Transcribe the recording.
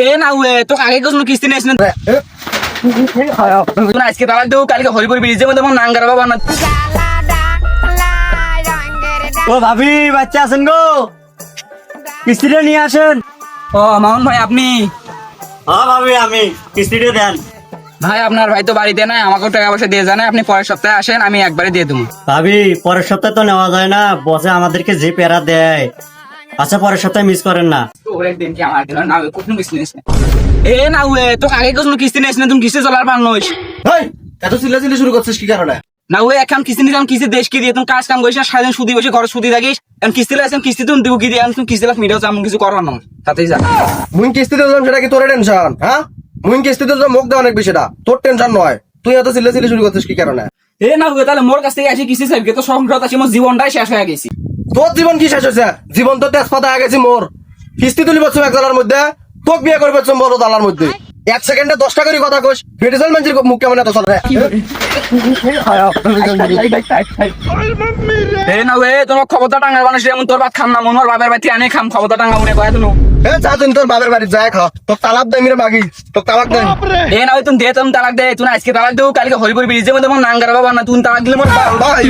এ না উয়ে তো আগে কোনো কিস্তি নিস না? আজকে তালাক দেবো কালকে হরিপুর ব্রিজের মধ্যে আমার নাঙ্গার বাবা না। ও ভাবি বাচ্চা আছেন গো। কিস্তিটা নিয়ে আসেন ও মামুন ভাই আপনি? হ্যাঁ ভাবি আমি কিস্তিটা দেন। ভাই আপনার ভাই তো বাড়িতে নাই আমাকেও টাকা পয়সা দিয়ে জানে আপনি পরের সপ্তাহে আসেন আমি একবারে দিয়ে দেবো। ভাবি পরের সপ্তাহে তো নেওয়া যায় না বসে আমাদেরকে যে প্যারা দেয়। আচ্ছা পরের সপ্তাহে মিস করেন না। দিন কি আমার দিল না কোনো কিস্তি নিস এ না উয়ে তো আগে কোনো কিস্তি নিস না তুমি কিস্তি চলার পার নইস হেই এত চিল্লা চিল্লি শুরু করছিস কি কারণে না ওই এখন কিস্তি নিলাম কিস্তি দেশ কি দিয়ে তুমি কাজ কাম করিস না সারাদিন সুদি বসে ঘরে সুদি থাকিস এখন কিস্তি লাগছে কিস্তি তুমি দিব কি দিয়ে তুমি কিস্তি লাখ মিটাও এমন কিছু করার না তাতেই যা। মুইন কিস্তিতে দিলাম সেটা কি তোর টেনশন হ্যাঁ মুইন কিস্তিতে দিলাম মুখ দেওয়া অনেক বেশিটা তোর টেনশন নয় তুই এত চিল্লা চিল্লি শুরু করছিস কি কারণে এ না উয়ে তাহলে মোর কাছ থেকে আসি কিস্তি চাইবে তো সংক্রান্ত আছে মোর জীবনটাই শেষ হয়ে গেছি। তোর জীবন কি শেষ হয়েছে জীবন তো তেজপাতা হয়ে গেছে মোর কিস্তি তুলি পাচ্ছ এক দালার মধ্যে তোক বিয়ে করবে বড় দালার মধ্যে। এক সেকেন্ডে দশটা করে কথা কোস ব্রিটিশাল মানুষের মুখ কেমন এত চলে? এ না ওয়ে তোমার ক্ষমতা টাঙ্গা মানুষ এমন তোর ভাত খাম না মনোর বাবার বাড়ি আনে খাম ক্ষমতা টাঙ্গা উড়ে কয় তুমি এ যা তুই তোর বাপের বাড়ি যায় খা তোর তালাক দেয় মিরে মাগি তোর তালাক দেয়। এ না ওই তুমি দে তুমি তালাক দে তুমি আজকে তালাক দেবো কালকে হরিপুর ব্রিজের মধ্যে আমার নাঙ্গার বাবা না তুমি তালাক দিলে মোর ভাই।